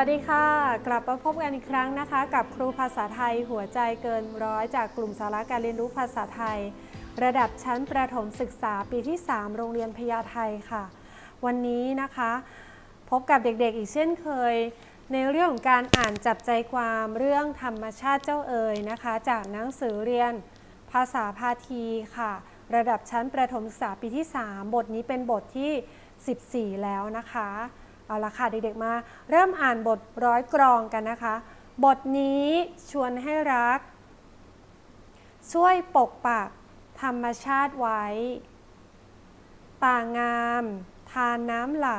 วัสดีค่ะ กลับมาพบกันอีกครั้งนะคะ กับครูภาษาไทยหัวใจเกินร้อยจากกลุ่มสาระการเรียนรู้ภาษาไทย ระดับชั้นประถมศึกษาปีที่ 3 โรงเรียนพญาไทค่ะ วันนี้นะคะ พบกับเด็กๆอีกเช่นเคย ในเรื่องของการอ่านจับใจความเรื่องธรรมชาติเจ้าเอ๋ยนะคะ จากหนังสือเรียนภาษาพาทีค่ะ ระดับชั้นประถมศึกษาปีที่ 3 บทนี้เป็นบทที่ 14 แล้วนะคะ เอาละค่ะเด็กๆมา เริ่มอ่านบทร้อยกรองกันนะคะ บทนี้ชวนให้รัก ช่วยปกปักธรรมชาติไว้ ป่างาม ทานน้ำไหล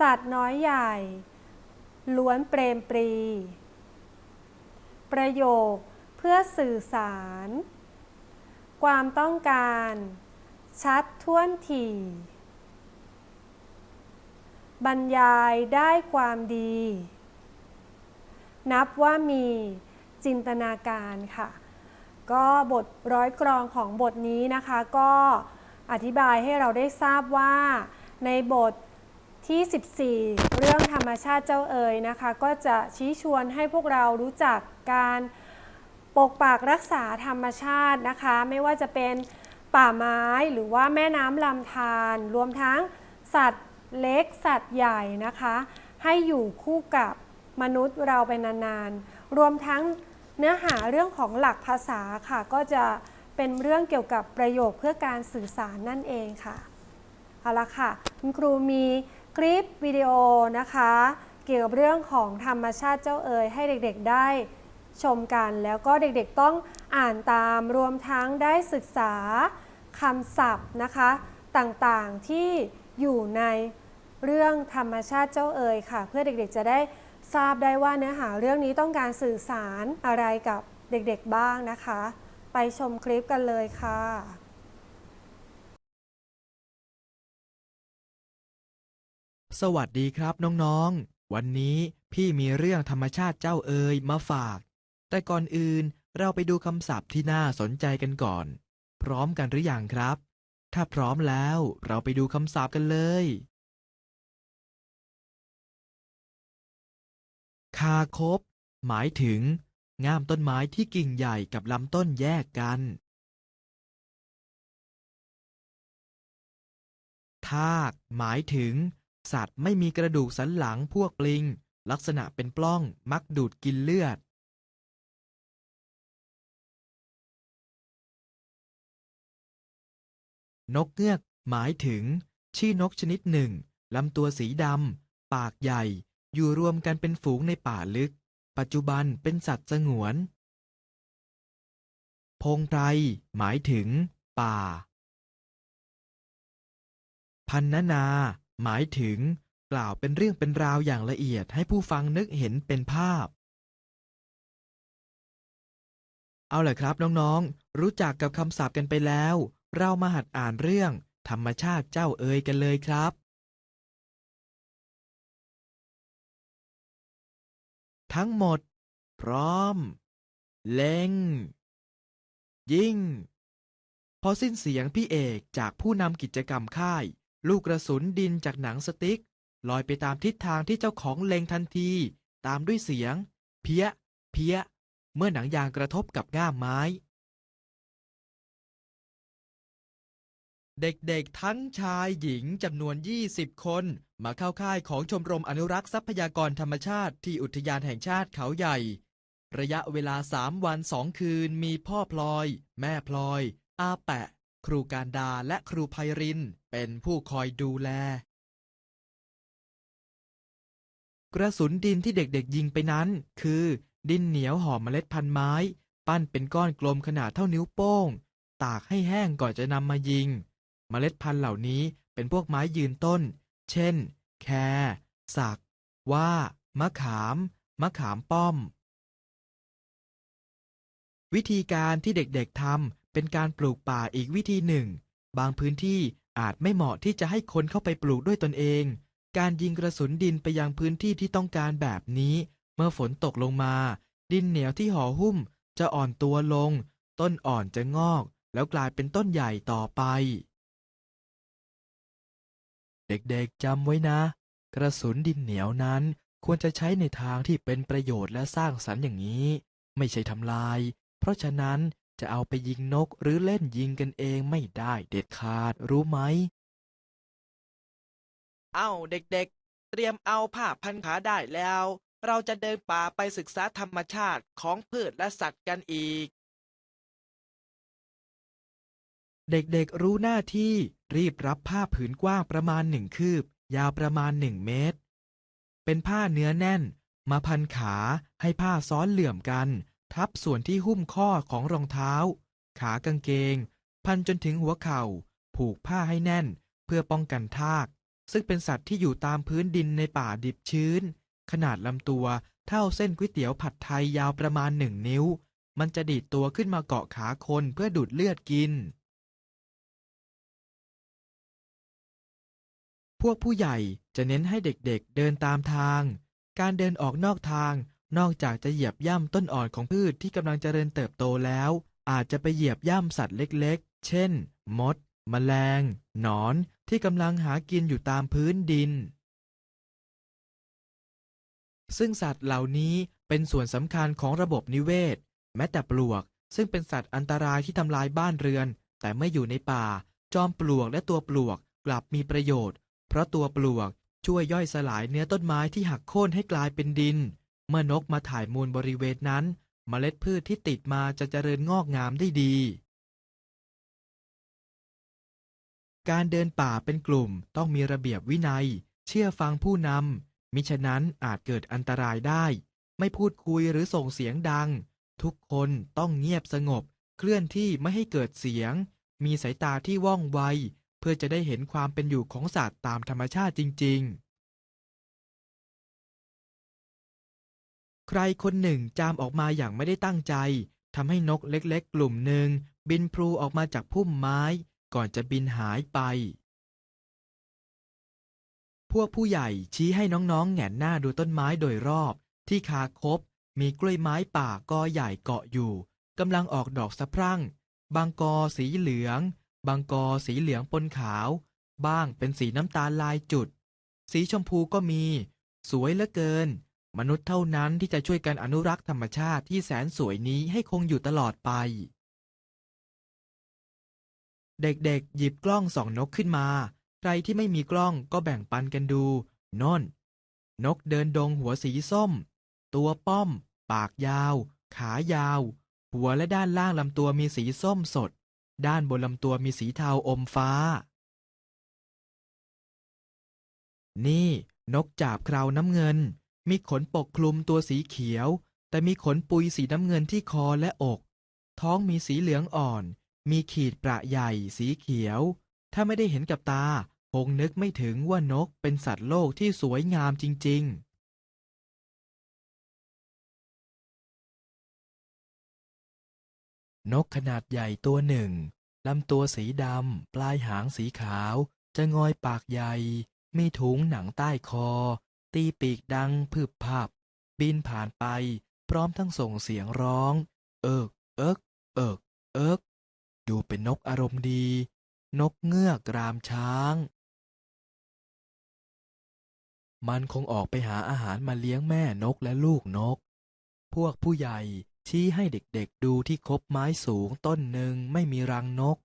สัตว์น้อยใหญ่ ล้วนเปรมปรี ประโยคเพื่อสื่อสาร ความต้องการ ชัดท่วนถี่ บรรยายได้ความดี นับว่ามีจินตนาการค่ะ ก็บทร้อยกรองของบทนี้นะคะ ก็อธิบายให้เราได้ทราบว่าในบทที่ 14 เรื่องธรรมชาติเจ้าเอ๋ยนะคะ ก็จะชี้ชวนให้พวกเรารู้จักการปกปักรักษาธรรมชาตินะคะ ไม่ว่าจะเป็นป่าไม้หรือว่าแม่น้ำลำธารรวมทั้งสัตว์ เล็กสัตว์ใหญ่นะคะ ให้อยู่คู่กับมนุษย์เราไปนานๆ รวมทั้งเนื้อหาเรื่องของหลักภาษาค่ะ ก็จะเป็นเรื่องเกี่ยวกับประโยคเพื่อการสื่อสารนั่นเองค่ะ เอาละค่ะ คุณครูมีคลิปวิดีโอนะคะ เกี่ยวกับเรื่องของธรรมชาติเจ้าเอ๋ยให้เด็กๆได้ชมกัน แล้วก็เด็กๆต้องอ่านตามรวมทั้งได้ศึกษาคำศัพท์นะคะ ต่างๆที่ อยู่ในเรื่องธรรมชาติเจ้าเอ๋ยค่ะ เพื่อเด็กๆจะได้ทราบได้ว่าเนื้อหาเรื่องนี้ต้องการสื่อสารอะไรกับเด็กๆบ้างนะคะ ไปชมคลิปกันเลยค่ะสวัสดีครับน้องๆ วันนี้พี่มีเรื่องธรรมชาติเจ้าเอ๋ยมาฝาก แต่ก่อนอื่นเราไปดูคำศัพท์ที่น่าสนใจกันก่อน พร้อมกันหรือยังครับ ถ้าพร้อมแล้วเราไปดูคำศัพท์กันเลย คาคบ หมายถึง ง่ามต้นไม้ที่กิ่งใหญ่กับลำต้นแยกกัน ทาก หมายถึง สัตว์ไม่มีกระดูกสันหลังพวกปลิง ลักษณะเป็นปล้องมักดูดกินเลือด นกเงือก หมายถึง ชื่อนกชนิดหนึ่งลำตัวสีดำ ปากใหญ่ อยู่รวมกันเป็นฝูงในป่าลึก ปัจจุบันเป็นสัตว์สงวน พงไพร หมายถึง ป่า พันนนา หมายถึง กล่าวเป็นเรื่องเป็นราวอย่างละเอียดให้ผู้ฟังนึกเห็นเป็นภาพเอาล่ะครับน้องๆ รู้จักกับคำศัพท์กันไปแล้ว เรามาหัดอ่านเรื่อง ธรรมชาติเจ้าเอ๋ยกันเลยครับ ทั้งหมด พร้อม เล็ง ยิ่ง พอสิ้นเสียงพี่เอกจากผู้นำกิจกรรมค่าย ลูกกระสุนดินจากหนังสติ๊ก ลอยไปตามทิศทางที่เจ้าของเล็งทันที ตามด้วยเสียง เพี้ย เพี้ย เมื่อหนังยางกระทบกับง่ามไม้ เด็กๆ ทั้งชายหญิงจำนวน 20 คน มาเข้าค่ายของชมรมอนุรักษ์ทรัพยากรธรรมชาติที่อุทยานแห่งชาติเขาใหญ่ ระยะเวลา 3 วัน 2 คืนมีพ่อพลอย แม่พลอย อาแปะ ครูการดาและครูไพริน เป็นผู้คอยดูแล กระสุนดินที่เด็กๆ ยิงไปนั้น คือ ดินเหนียวห่อเมล็ดพันธุ์ไม้ ปั้นเป็นก้อนกลมขนาดเท่านิ้วโป้ง ตากให้แห้งก่อนจะนำมายิง เมล็ดพันธุ์เหล่านี้เป็นพวกไม้ยืนต้น เช่น แค สัก ว่า มะขาม มะขามป้อม วิธีการที่เด็กๆทำเป็นการปลูกป่าอีกวิธีหนึ่ง บางพื้นที่อาจไม่เหมาะที่จะให้คนเข้าไปปลูกด้วยตนเอง การยิงกระสุนดินไปยังพื้นที่ที่ต้องการแบบนี้ เมื่อฝนตกลงมา ดินเหนียวที่ห่อหุ้ม จะอ่อนตัวลง ต้นอ่อนจะงอก แล้วกลายเป็นต้นใหญ่ต่อไป เด็กๆจำไว้นะ กระสุนดินเหนียวนั้นควรจะใช้ในทางที่เป็นประโยชน์และสร้างสรรค์อย่างนี้ ไม่ใช่ทำลาย เพราะฉะนั้นจะเอาไปยิงนกหรือเล่นยิงกันเองไม่ได้เด็ดขาดรู้ไหม เอ้าเด็กๆ เตรียมเอาผ้าพันขาได้แล้ว เราจะเดินป่าไปศึกษาธรรมชาติของพืชและสัตว์กันอีก เด็กๆรู้หน้าที่ รีบรับผ้าผืนกว้างประมาณหนึ่งคืบ ยาวประมาณหนึ่งเมตร เป็นผ้าเนื้อแน่น มาพันขาให้ผ้าซ้อนเหลื่อมกัน ทับส่วนที่หุ้มข้อของรองเท้า ขากางเกง พันจนถึงหัวเข่า ผูกผ้าให้แน่น เพื่อป้องกันทาก ซึ่งเป็นสัตว์ที่อยู่ตามพื้นดินในป่าดิบชื้น ขนาดลำตัวเท่าเส้นก๋วยเตี๋ยวผัดไทยยาวประมาณหนึ่งนิ้ว มันจะดีดตัวขึ้นมาเกาะขาคนเพื่อดูดเลือดกิน พวกผู้ใหญ่จะเน้นให้เด็กๆเดินตามทาง การเดินออกนอกทาง นอกจากจะเหยียบย่ำต้นอ่อนของพืชที่กำลังเจริญเติบโตแล้ว อาจจะไปเหยียบย่ำสัตว์เล็กๆ เช่น มด แมลง หนอน ที่กำลังหากินอยู่ตามพื้นดิน ซึ่งสัตว์เหล่านี้เป็นส่วนสำคัญของระบบนิเวศ แม้แต่ปลวก ซึ่งเป็นสัตว์อันตรายที่ทำลายบ้านเรือน แต่ไม่อยู่ในป่า จอมปลวกและตัวปลวกกลับมีประโยชน์ เพราะตัวปลวกช่วยย่อยสลายเนื้อต้นไม้ที่หักโค่นให้กลายเป็นดิน เมื่อนกมาถ่ายมูลบริเวณนั้นเมล็ดพืชที่ติดมาจะเจริญงอกงามได้ดี การเดินป่าเป็นกลุ่มต้องมีระเบียบวินัย เชื่อฟังผู้นำ มิฉะนั้นอาจเกิดอันตรายได้ ไม่พูดคุยหรือส่งเสียงดัง ทุกคนต้องเงียบสงบ เคลื่อนที่ไม่ให้เกิดเสียง มีสายตาที่ว่องไว เพื่อจะได้เห็นความเป็นอยู่ของสัตว์ตามธรรมชาติจริง ๆ ใครคนหนึ่งจามออกมาอย่างไม่ได้ตั้งใจทำให้นกเล็กๆ กลุ่มหนึ่ง บินพลูออกมาจากพุ่มไม้ ก่อนจะบินหายไป พวกผู้ใหญ่ชี้ให้น้องๆแหงนหน้าดูต้นไม้โดยรอบ ที่คาคบ มีกล้วยไม้ป่ากอใหญ่เกาะอยู่กำลังออกดอกสะพรั่ง บางกอสีเหลือง บางกอสีเหลืองปนขาว บ้างเป็นสีน้ำตาลลายจุด สีชมพูก็มี สวยเหลือเกิน มนุษย์เท่านั้นที่จะช่วยกันอนุรักษ์ธรรมชาติที่แสนสวยนี้ให้คงอยู่ตลอดไป เด็กๆ หยิบกล้องส่องนกขึ้นมา ใครที่ไม่มีกล้องก็แบ่งปันกันดูน่นนกเดินดงหัวสีส้ม ตัวป้อม ปากยาว ขายาว หัวและด้านล่างลำตัวมีสีส้มสด ด้านบนลำตัวมีสีเทาอมฟ้า นี่ นกจาบคราวน้ำเงิน มีขนปกคลุมตัวสีเขียว แต่มีขนปุยสีน้ำเงินที่คอและอก ท้องมีสีเหลืองอ่อน มีขีดประใหญ่สีเขียว ถ้าไม่ได้เห็นกับตาคงนึกไม่ถึงว่านกเป็นสัตว์โลกที่สวยงามจริง ๆ นกขนาดใหญ่ตัวหนึ่งลำตัวสีดำ ปลายหางสีขาว จะงอยปากใหญ่ มีถุงหนังใต้คอ ตีปีกดังพึบพับ บินผ่านไป พร้อมทั้งส่งเสียงร้อง เอิก เอิก เอิก เอิก ดูเป็นนกอารมณ์ดี นกเงือกรามช้าง มันคงออกไปหาอาหารมาเลี้ยงแม่นกและลูกนก พวกผู้ใหญ่ ชี้ให้เด็กๆดูที่คบไม้สูงต้นหนึ่งไม่มีรังนก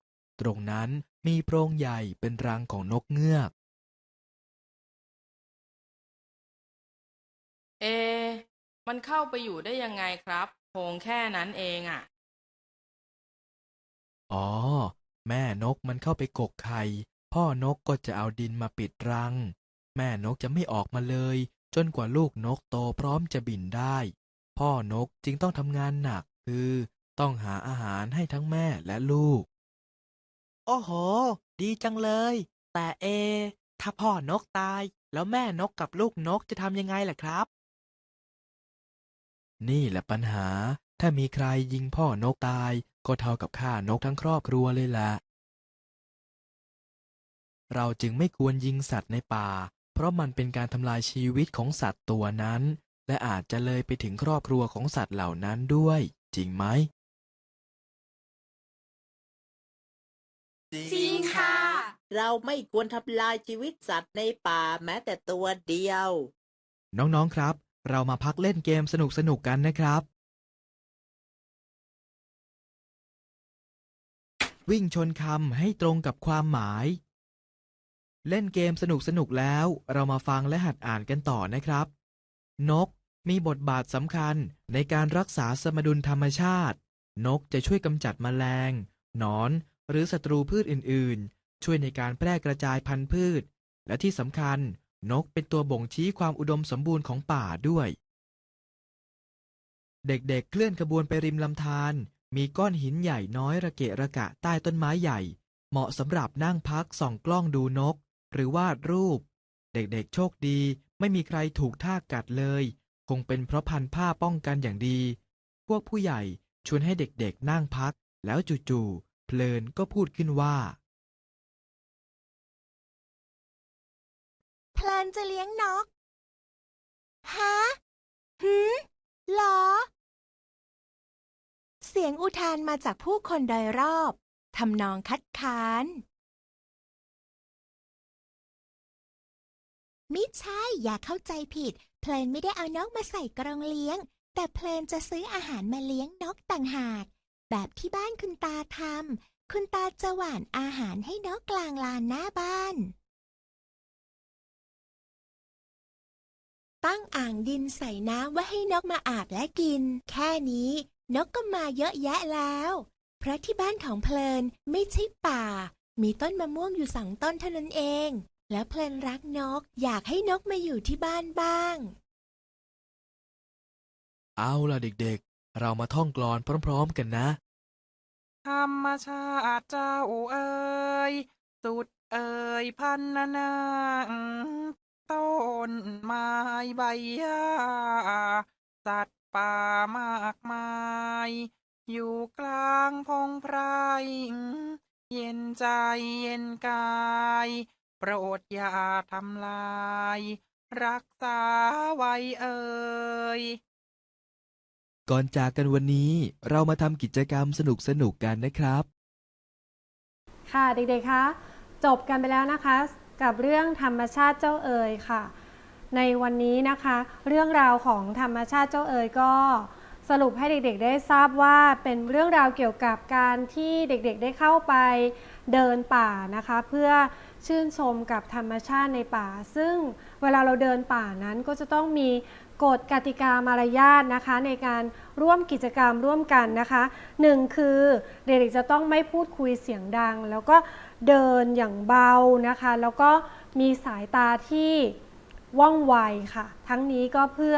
ตรงนั้นมีโพรงใหญ่เป็นรังของนกเงือก เอ มันเข้าไปอยู่ได้ยังไงครับโพรงแค่นั้นเองอะ่ะ อ๋อ แม่นกมันเข้าไปกกไข่พ่อนกก็จะเอาดินมาปิดรัง แม่นกจะไม่ออกมาเลย จนกว่าลูกนกโตพร้อมจะบินได้ พ่อนกจึงต้องทำงานหนักคือต้องหาอาหารให้ทั้งแม่และลูก โอ้โห ดีจังเลย แต่เอ ถ้าพ่อนกตาย แล้วแม่นกกับลูกนกจะทำยังไงล่ะครับ นี่แหละปัญหา ถ้ามีใครยิงพ่อนกตาย ก็เท่ากับฆ่านกทั้งครอบครัวเลยล่ะ เราจึงไม่ควรยิงสัตว์ในป่า เพราะมันเป็นการทำลายชีวิตของสัตว์ตัวนั้น และอาจจะเลยไปถึงครอบครัวของสัตว์เหล่านั้นด้วย จริงไหม จริงค่ะ เราไม่ควรทำลายชีวิตสัตว์ในป่าแม้แต่ตัวเดียว น้องๆครับ เรามาพักเล่นเกมสนุกๆกันนะครับ วิ่งชนคำให้ตรงกับความหมาย เล่นเกมสนุกๆแล้ว เรามาฟังและหัดอ่านกันต่อนะครับ นกมีบทบาทสำคัญในการรักษาสมดุลธรรมชาติ นกจะช่วยกำจัดแมลง หนอน หรือศัตรูพืชอื่น ๆ ช่วยในการแพร่กระจายพันธุ์พืช และที่สำคัญ นกเป็นตัวบ่งชี้ความอุดมสมบูรณ์ของป่าด้วย เด็กๆเคลื่อนขบวนไปริมลำธาร มีก้อนหินใหญ่น้อยระเกะระกะใต้ต้นไม้ใหญ่ เหมาะสำหรับนั่งพักส่องกล้องดูนก หรือวาดรูป เด็กๆ โชคดี ไม่มีใครถูกท่ากัดเลย คงเป็นเพราะพันผ้าป้องกันอย่างดี พวกผู้ใหญ่ชวนให้เด็กๆนั่งพัก แล้วจู่ๆเพลินก็พูดขึ้นว่า เพลินจะเลี้ยงนก ฮะ หืมหรอ เสียงอุทานมาจากผู้คนโดยรอบ ทำนองคัดค้าน มิใช่อย่าเข้าใจผิด เพลินไม่ได้เอานกมาใส่กรงเลี้ยง แต่เพลินจะซื้ออาหารมาเลี้ยงนกต่างหาก แบบที่บ้านคุณตาทำคุณตาจะหว่านอาหารให้นกกลางลานหน้าบ้าน ตั้งอ่างดินใส่น้ำไว้ให้นกมาอาบและกิน แค่นี้ นกก็มาเยอะแยะแล้ว เพราะที่บ้านของเพลินไม่ใช่ป่า มีต้นมะม่วงอยู่สองต้นเท่านั้นเอง แล้วเพลินรักนกอยากให้นกมาอยู่ที่บ้านบ้าง เอาล่ะเด็กๆ เรามาท่องกลอนพร้อมๆกันนะ ธรรมชาติเจ้าเอ๋ยสุดเอ๋ยพันนานาต้นไม้ใบหญ้าสัตว์ป่ามากมาย อยู่กลางพงไพรเย็นใจเย็นกายโปรดอย่าทำลาย รักษาไว้เอ่ยก่อนจากกันวันนี้เรามาทำกิจกรรมสนุกๆกันนะครับ ค่ะเด็กๆคะจบกันไปแล้วนะคะ กับเรื่องธรรมชาติเจ้าเอ๋ยค่ะ ในวันนี้นะคะ เรื่องราวของธรรมชาติเจ้าเอ๋ยก็ สรุปให้เด็กๆ ได้ทราบว่าเป็นเรื่องราวเกี่ยวกับการที่เด็กๆ ได้เข้าไปเดินป่านะคะ เพื่อ ชื่นชมกับธรรมชาติในป่า ซึ่งเวลาเราเดินป่านั้นก็จะต้องมีกฎกติกามารยาทนะคะในการร่วมกิจกรรมร่วมกันนะคะหนึ่งคือเด็กๆจะต้องไม่พูดคุยเสียงดัง แล้วก็เดินอย่างเบานะคะ แล้วก็มีสายตาที่ว่องไวค่ะ ทั้งนี้ก็เพื่อ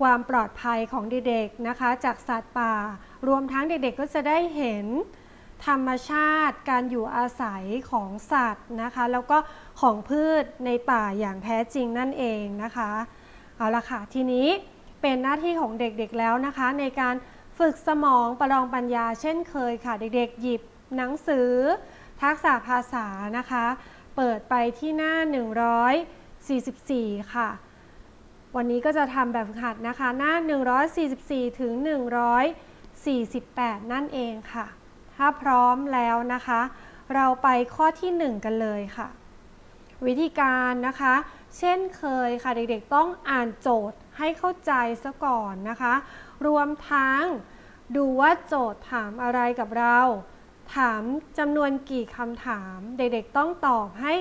ความปลอดภัยของเด็กๆนะคะ จากสัตว์ป่า รวมทั้งเด็กๆก็จะได้เห็น ธรรมชาติการอยู่อาศัยของสัตว์นะคะ แล้วก็ของพืชในป่าอย่างแท้จริงนั่นเองนะคะเอาละค่ะทีนี้เป็นหน้าที่ของเด็กๆแล้วนะคะ ในการฝึกสมองประลองปัญญาเช่นเคยค่ะ เด็กๆ หยิบหนังสือ ทักษะภาษานะคะ เปิดไปที่หน้า 144 ค่ะ วันนี้ก็จะทำแบบฝึกหัดนะคะ หน้า 144 ถึง 148 นั่นเองค่ะ ถ้าพร้อมแล้วนะคะ เราไปข้อที่ 1 กันเลยค่ะ วิธีการนะคะ เช่นเคยค่ะเด็กๆต้องอ่านโจทย์ให้เข้าใจซะก่อนนะคะ รวมทั้งดูว่าโจทย์ถามอะไรกับเรา ถามจำนวนกี่คำถาม เด็กๆต้องตอบให้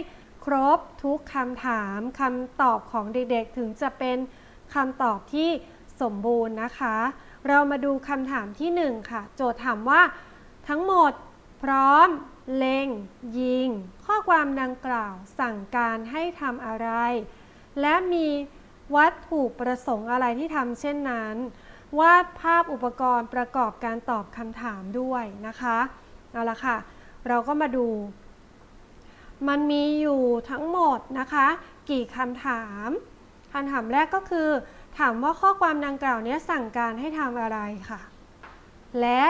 ครบทุกคำถามคำตอบของเด็กๆ ถึงจะเป็นคำตอบที่สมบูรณ์นะคะ เรามาดูคำถามที่ 1 ค่ะ โจทย์ถามว่า ทั้งหมด พร้อม เล็ง ยิง ข้อความดังกล่าว สั่งการให้ทำอะไร และมีวัตถุประสงค์อะไรที่ทำเช่นนั้น วาดภาพอุปกรณ์ประกอบการตอบคำถามด้วยนะคะ เอาละค่ะ เราก็มาดู มันมีอยู่ทั้งหมดนะคะ กี่คำถามคำถามแรกก็คือ ถามว่าข้อความดังกล่าวนี้สั่งการให้ทำอะไรค่ะ และ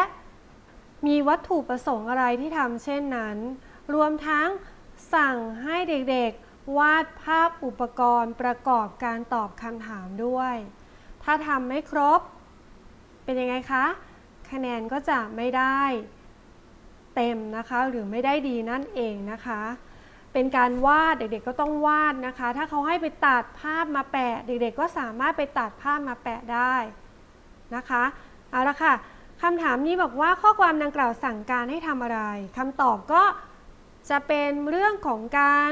มีวัตถุประสงค์อะไรที่ทำเช่นนั้น รวมทั้งสั่งให้เด็กๆ วาดภาพอุปกรณ์ประกอบการตอบคำถามด้วย ถ้าทำไม่ครบ เป็นยังไงคะ คะแนนก็จะไม่ได้ เต็มนะคะ หรือไม่ได้ดีนั่นเองนะคะ เป็นการวาดเด็กๆก็ต้องวาดนะคะ ถ้าเขาให้ไปตัดภาพมาแปะ เด็กๆ ก็สามารถไปตัดภาพมาแปะได้นะคะ เอาละค่ะ คำถามนี้บอกว่าข้อความดังกล่าวสั่งการให้ทำอะไรคำตอบก็จะเป็นเรื่องของการ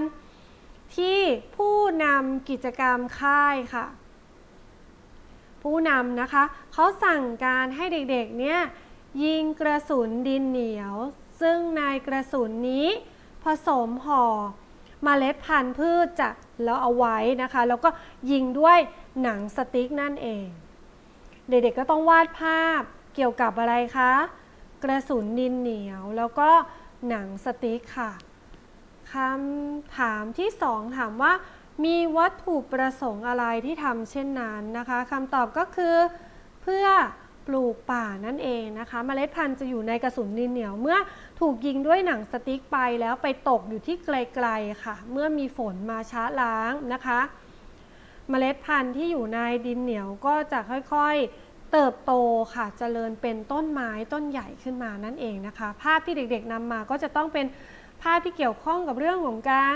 ที่ผู้นำกิจกรรมค่ายค่ะ ผู้นำนะคะเขาสั่งการให้เด็กๆเนี่ยยิงกระสุนดินเหนียว ซึ่งในกระสุนนี้ ผสมห่อมเมล็ดพันธุ์พืชจะแล้วเอาไว้นะคะ แล้วก็ยิงด้วยหนังสติ๊กนั่นเอง เด็กๆก็ต้องวาดภาพ เกี่ยวกับอะไรคะ กระสุนดินเหนียว แล้วก็หนังสติ๊กค่ะคำถามที่สองถามว่า มีวัตถุประสงค์อะไรที่ทำเช่นนั้นนะคะคำตอบก็คือ เพื่อปลูกป่านั่นเองนะคะเมล็ดพันธุ์จะอยู่ในกระสุนดินเหนียว เมื่อถูกยิงด้วยหนังสติ๊กไปแล้วไปตกอยู่ที่ไกลๆค่ะ เมื่อมีฝนมาช้าล้างนะคะเมล็ดพันธุ์ที่อยู่ในดินเหนียวก็จะค่อยๆ เติบโตค่ะเจริญเป็นต้นไม้ต้นใหญ่ขึ้นมานั่นเองนะคะ ภาพที่เด็กๆนำมาก็จะต้องเป็นภาพที่เกี่ยวข้องกับเรื่องของการ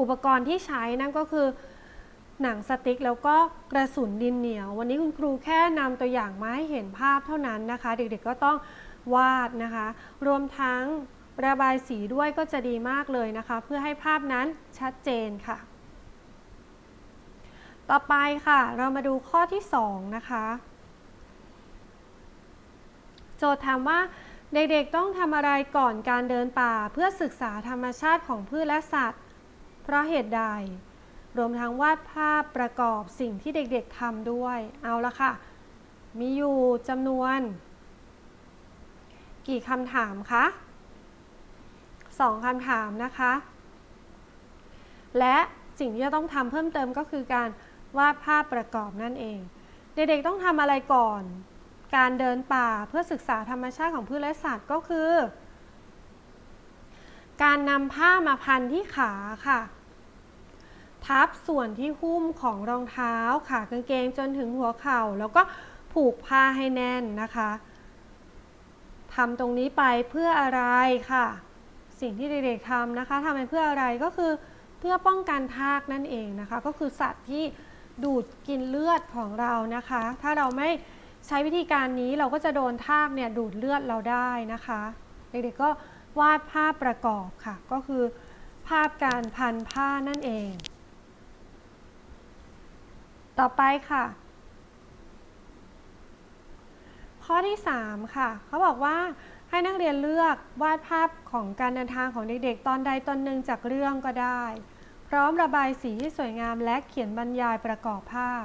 อุปกรณ์ที่ใช้นั่นก็คือหนังสติ๊กแล้วก็กระสุนดินเหนียว วันนี้คุณครูแค่นำตัวอย่างมาให้เห็นภาพเท่านั้นนะคะ เด็กๆก็ต้องวาดนะคะ รวมทั้งระบายสีด้วยก็จะดีมากเลยนะคะ เพื่อให้ภาพนั้นชัดเจนค่ะ ต่อไปค่ะ เรามาดูข้อที่ 2 นะคะ โจทย์ถามว่าเด็กๆต้องทำอะไรก่อนการเดินป่าเพื่อศึกษาธรรมชาติของพืชและสัตว์ เพราะเหตุใด รวมทั้งวาดภาพประกอบสิ่งที่เด็กๆทำด้วย เอาละค่ะ มีอยู่จำนวน กี่คำถามคะสองคำถามนะคะ และสิ่งที่จะต้องทำเพิ่มเติมก็คือการวาดภาพประกอบนั่นเอง เด็กๆต้องทำอะไรก่อน การเดินป่าเพื่อศึกษาธรรมชาติของพืชและสัตว์ก็คือ การนำผ้ามาพันที่ขาค่ะ ทับส่วนที่หุ้มของรองเท้าขากางเกงจนถึงหัวเข่า แล้วก็ผูกผ้าให้แน่นนะคะทำตรงนี้ไปเพื่ออะไรค่ะ สิ่งที่เด็กๆทำนะคะทำไปเพื่ออะไรก็คือเพื่อป้องกันทากนั่นเองนะคะ ก็คือสัตว์ที่ดูดกินเลือดของเรานะคะ ถ้าเราไม่ ใช้วิธีการนี้เราก็จะโดนทากเนี่ยดูดเลือดเราได้นะคะ เด็กๆก็วาดภาพประกอบค่ะ ก็คือ ภาพการพันผ้านั่นเอง ต่อไปค่ะ ข้อที่ 3 ค่ะ เขาบอกว่าให้นักเรียนเลือกวาดภาพของการเดินทางของเด็กๆ ตอนใดตอนหนึ่งจากเรื่องก็ได้ พร้อมระบายสีที่สวยงามและเขียนบรรยายประกอบภาพ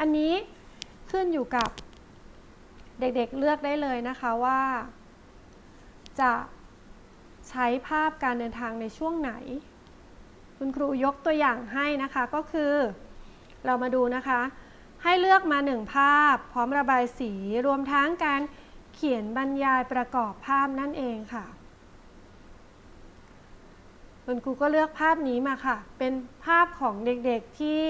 อันนี้ขึ้นอยู่กับ เด็กๆเลือกได้เลยนะคะว่า จะใช้ภาพการเดินทางในช่วงไหน คุณครูยกตัวอย่างให้นะคะก็คือ เรามาดูนะคะ ให้เลือกมาหนึ่งภาพ พร้อมระบายสีรวมทั้งการเขียนบรรยายประกอบภาพนั่นเองค่ะคุณครูก็เลือกภาพนี้มาค่ะ เป็นภาพของเด็กๆที่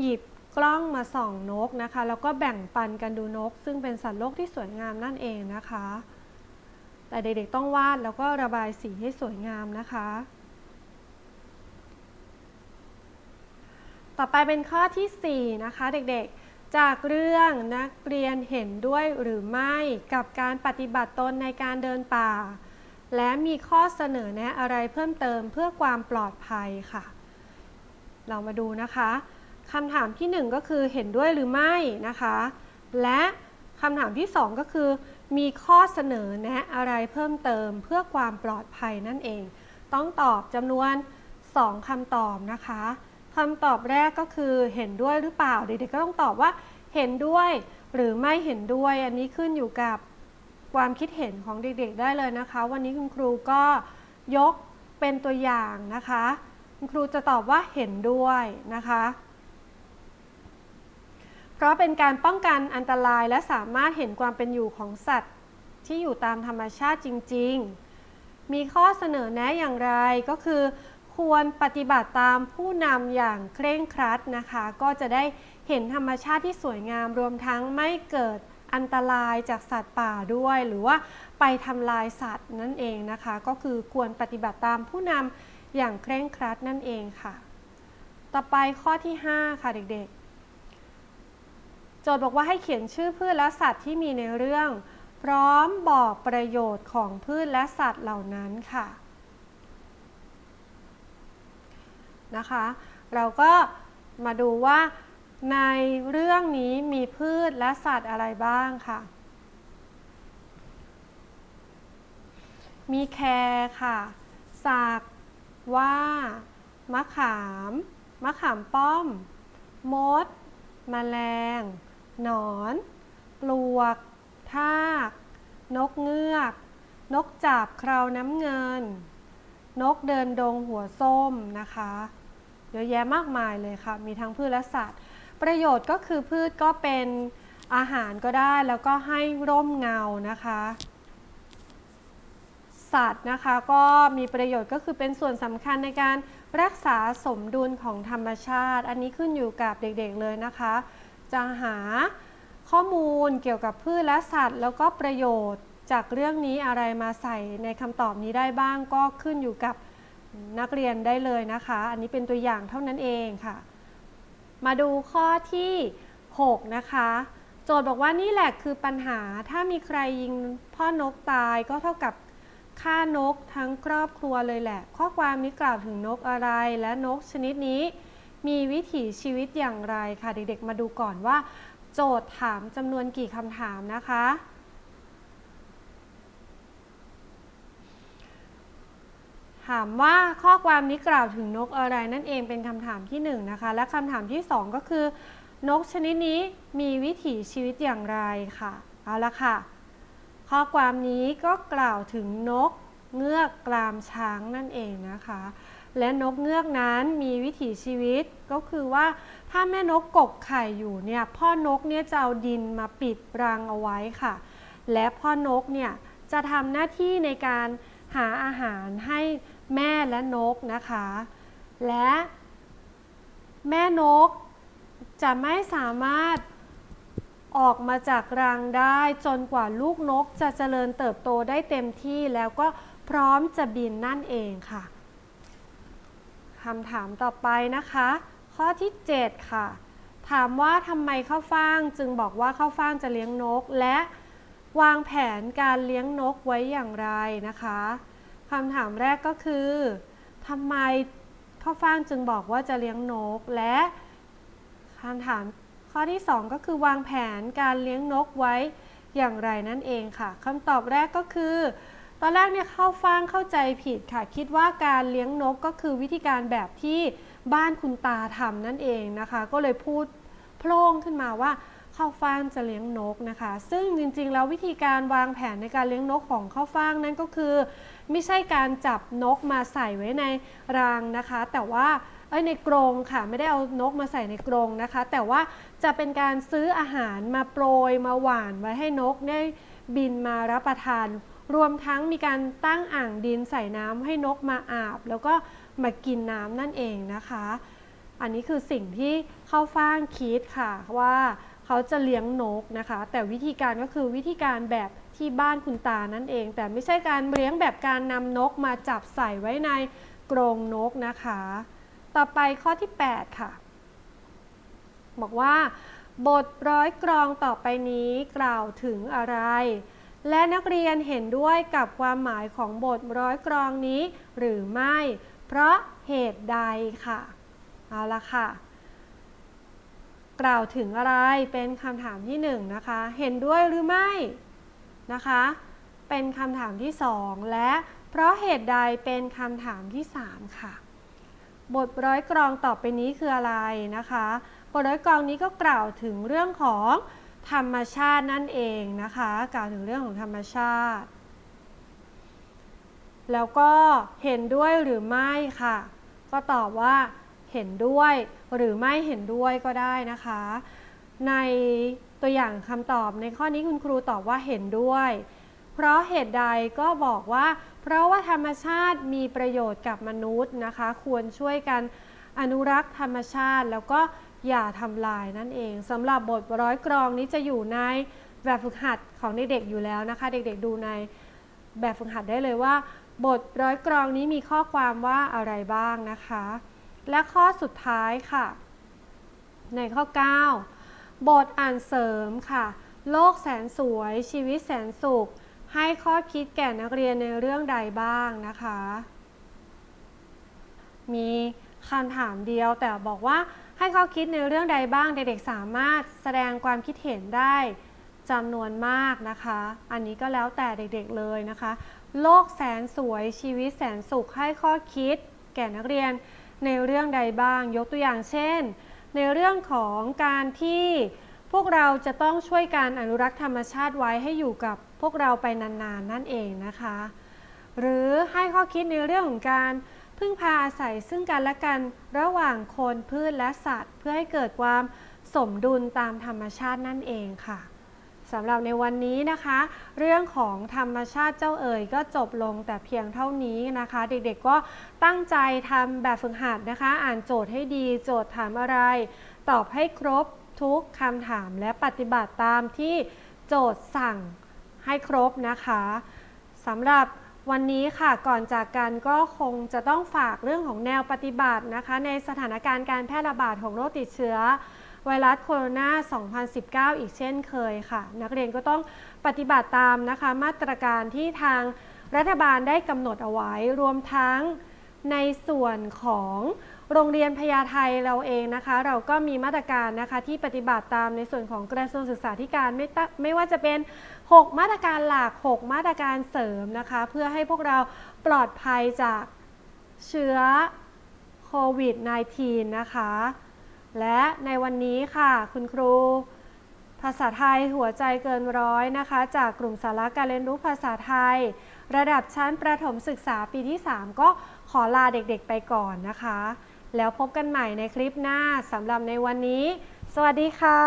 หยิบ กล้องมาส่องนกนะคะ แล้วก็แบ่งปันกันดูนก ซึ่งเป็นสัตว์โลกที่สวยงามนั่นเองนะคะ แต่เด็กๆต้องวาดแล้วก็ระบายสีให้สวยงามนะคะ ต่อไปเป็นข้อทีสี่ 4 นะคะ เด็กๆ จากเรื่องนักเรียนเห็นด้วยหรือไม่กับการปฏิบัติตนในการเดินป่า และมีข้อเสนอแนะอะไรเพิ่มเติมเพื่อความปลอดภัยค่ะ เรามาดูนะคะ คำถามที่ 1 ก็คือเห็นด้วยหรือไม่นะคะ และคำถามที่ 2 ก็คือ มีข้อเสนอแนะอะไรเพิ่มเติมเพื่อความปลอดภัยนั่นเอง ต้องตอบจำนวน 2คำตอบนะคะคำตอบแรกก็คือเห็นด้วยหรือเปล่าเด็กๆก็ต้องตอบว่าเห็นด้วยหรือไม่เห็นด้วย อันนี้ขึ้นอยู่กับความคิดเห็นของเด็กๆ ได้เลยนะคะ วันนี้คุณครูก็ยกเป็นตัวอย่างนะคะ คุณครูจะตอบว่าเห็นด้วยนะคะ เพราะเป็นการป้องกันอันตรายและสามารถเห็นความเป็นอยู่ของสัตว์ ที่อยู่ตามธรรมชาติจริง ๆ มีข้อเสนอแนะอย่างไรก็คือ ควรปฏิบัติตามผู้นำอย่างเคร่งครัดนะคะ ก็จะได้เห็นธรรมชาติที่สวยงามรวมทั้งไม่เกิดอันตรายจากสัตว์ป่าด้วย หรือว่าไปทำลายสัตว์นั่นเองนะคะ ก็คือควรปฏิบัติตามผู้นำอย่างเคร่งครัดนั่นเองค่ะ ต่อไปข้อที่ 5 ค่ะเด็กๆ โจทย์บอกว่าให้เขียนชื่อพืชและสัตว์ที่มีในเรื่อง พร้อมบอกประโยชน์ของพืชและสัตว์เหล่านั้นค่ะนะคะ เราก็มาดูว่าในเรื่องนี้มีพืชและสัตว์อะไรบ้างค่ะ มีแครค่ะสากว่า มะขาม มะขามป้อม มดแมลง หนอน ปลวก ทาก นกเงือก นกจาบคราวน้ำเงิน นกเดินดงหัวส้มนะคะ เยอะแยะมากมายเลยค่ะ มีทั้งพืชและสัตว์ ประโยชน์ก็คือพืชก็เป็นอาหารก็ได้แล้วก็ให้ร่มเงานะคะ สัตว์นะคะก็มีประโยชน์ก็คือเป็นส่วนสำคัญในการรักษาสมดุลของธรรมชาติ อันนี้ขึ้นอยู่กับเด็กๆเลยนะคะ จะหาข้อมูลเกี่ยวกับพืชและสัตว์ แล้วก็ประโยชน์จากเรื่องนี้อะไรมาใส่ในคำตอบนี้ได้บ้างก็ขึ้นอยู่กับนักเรียนได้เลยนะคะ อันนี้เป็นตัวอย่างเท่านั้นเองค่ะ มาดูข้อที่ 6 นะคะ โจทย์บอกว่านี่แหละคือปัญหาถ้ามีใครยิงพ่อนกตายก็เท่ากับฆ่านกทั้งครอบครัวเลยแหละ ข้อความนี้กล่าวถึงนกอะไรและนกชนิดนี้ มีวิถีชีวิตอย่างไรค่ะ เด็กๆ มาดูก่อนว่า โจทย์ถามจำนวนกี่คำถามนะคะ ถามว่าข้อความนี้กล่าวถึงนกอะไรนั่นเองเป็นคำถามที่1นงนะคะ และคำถามที่ 2 ก็คือ นกชนิดนี้มีวิถีชีวิตอย่างไรค่ะ เอาละค่ะ ข้อความนี้ก็กล่าวถึงนก เงือกกรามช้างนั่นเองนะคะ และนกเงือกนั้นมีวิถีชีวิตก็คือว่าถ้าแม่นกกกไข่อยู่เนี่ยพ่อนกเนี่ยจะเอาดินมาปิดรังเอาไว้ค่ะ และพ่อนกเนี่ยจะทำหน้าที่ในการหาอาหารให้แม่และนกนะคะ และแม่นกจะไม่สามารถออกมาจากรังได้จนกว่าลูกนกจะเจริญเติบโตได้เต็มที่แล้วก็ พร้อมจะบินนั่นเองค่ะคำถามต่อไปนะคะ ข้อที่ 7 ค่ะ ถามว่าทำไมข้าวฟ่างจึงบอกว่าข้าวฟ่างจะเลี้ยงนก และวางแผนการเลี้ยงนกไว้อย่างไรนะคะคำถามแรกก็คือทำไมข้าวฟ่างจึงบอกว่าจะเลี้ยงนก และคำถามข้อที่ 2 ก็คือวางแผนการเลี้ยงนกไว้อย่างไรนั่นเองค่ะคำตอบแรกก็คือ ตอนแรกเนี่ยเข้าฟ่างเข้าใจผิดค่ะ คิดว่าการเลี้ยงนกก็คือวิธีการแบบที่บ้านคุณตาทำนั่นเองนะคะ ก็เลยพูดโพล่งขึ้นมาว่าข้าวฟ่างจะเลี้ยงนกนะคะ ซึ่งจริงๆ แล้ววิธีการวางแผนในการเลี้ยงนกของข้าวฟ่างนั้นก็คือ ไม่ใช่การจับนกมาใส่ไว้ในรางนะคะ แต่ว่าเอ้ในกรงค่ะไม่ได้เอานกมาใส่ในกรงนะคะ แต่ว่าจะเป็นการซื้ออาหารมาโปรยมาหวานไว้ให้นกได้บินมารับประทาน รวมทั้งมีการตั้งอ่างดินใส่น้ำให้นกมาอาบ แล้วก็มากินน้ำนั่นเองนะคะ อันนี้คือสิ่งที่เข้าฟ่างคิดค่ะว่าเขาจะเลี้ยงนกนะคะ แต่วิธีการก็คือวิธีการแบบที่บ้านคุณตานั่นเอง แต่ไม่ใช่การเลี้ยงแบบการนำนกมาจับใส่ไว้ในกรงนกนะคะ ต่อไปข้อที่ 8 ค่ะ บอกว่า บทร้อยกรองต่อไปนี้กล่าวถึงอะไร และนักเรียนเห็นด้วยกับความหมายของบทร้อยกรองนี้ หรือไม่ เพราะเหตุใดค่ะ เอาละค่ะ กล่าวถึงอะไรเป็นคำถามที่1นงนะคะ เห็นด้วยหรือไม่นะคะ เป็นคำถามที่ 2 และเพราะเหตุใดเป็นคำถามที่ 3 ค่ะ บทร้อยกรองต่อไปนี้คืออะไรนะคะ บทร้อยกรองนี้ก็กล่าวถึงเรื่องของ ธรรมชาตินั่นเองนะคะ กล่าวถึงเรื่องของธรรมชาติ แล้วก็เห็นด้วยหรือไม่ค่ะ ก็ตอบว่าเห็นด้วยหรือไม่เห็นด้วยก็ได้นะคะ ในตัวอย่างคำตอบในข้อนี้คุณครูตอบว่าเห็นด้วย เพราะเหตุใดก็บอกว่า เพราะว่าธรรมชาติมีประโยชน์กับมนุษย์นะคะ ควรช่วยกันอนุรักษ์ธรรมชาติแล้วก็ อย่าทำลายนั่นเองสำหรับบทร้อยกรองนี้จะอยู่ในแบบฝึกหัดของเด็กๆอยู่แล้วนะคะ เด็กๆดูในแบบฝึกหัดได้เลยว่า บทร้อยกรองนี้มีข้อความว่าอะไรบ้างนะคะ และข้อสุดท้ายค่ะ ในข้อ 9 บทอ่านเสริมค่ะ โลกแสนสวย ชีวิตแสนสุข ให้ข้อคิดแก่นักเรียนในเรื่องใดบ้างนะคะ มีคำถามเดียวแต่บอกว่า ให้ข้อคิดในเรื่องใดบ้างเด็กๆสามารถแสดงความคิดเห็นได้จำนวนมากนะคะ อันนี้ก็แล้วแต่เด็กๆเลยนะคะ โลกแสนสวยชีวิตแสนสุขให้ข้อคิด แก่นักเรียนในเรื่องใดบ้าง ยกตัวอย่างเช่น ในเรื่องของการที่พวกเราจะต้องช่วยการอนุรักษ์ธรรมชาติไว้ให้อยู่กับพวกเราไปนานๆนนั่นเองนะคะ หรือให้ข้อคิดในเรื่องของการ พึ่งพาอาศัยซึ่งกันและกันระหว่างคนพืชและสัตว์ เพื่อให้เกิดความสมดุลตามธรรมชาตินั่นเองค่ะสำหรับในวันนี้นะคะ เรื่องของธรรมชาติเจ้าเอ๋ยก็จบลงแต่เพียงเท่านี้นะคะ เด็กๆก็ตั้งใจทำแบบฝึกหัดนะคะ อ่านโจทย์ให้ดี โจทย์ถามอะไร ตอบให้ครบทุกคำถามและปฏิบัติตามที่โจทย์สั่งให้ครบนะคะสำหรับ วันนี้ค่ะก่อนจากกันก็คงจะต้องฝากเรื่องของแนวปฏิบัตินะคะ ในสถานการณ์การแพร่ระบาดของโรคติดเชื้อไวรัสโคโรนา 2019 อีกเช่นเคยค่ะ นักเรียนก็ต้องปฏิบัติตามนะคะ มาตรการที่ทางรัฐบาลได้กำหนดเอาไว้ รวมทั้งในส่วนของ โรงเรียนพญาไทเราเองนะคะ เราก็มีมาตรการนะคะที่ปฏิบัติตามในส่วนของกระทรวงศึกษาธิการไม่ตะไม่ว่าจะเป็น 6 มาตรการหลัก 6 มาตรการเสริมนะคะ เพื่อให้พวกเราปลอดภัยจากเชื้อโควิด -19 นะคะ และในวันนี้ค่ะคุณครู ภาษาไทยหัวใจเกินร้อยนะคะ จากกลุ่มสาระการเรียนรู้ภาษาไทย ระดับชั้นประถมศึกษาปีที่ 3 ก็ขอลาเด็กๆไปก่อนนะคะ แล้วพบกันใหม่ในคลิปหน้าสำหรับในวันนี้ สวัสดีค่ะ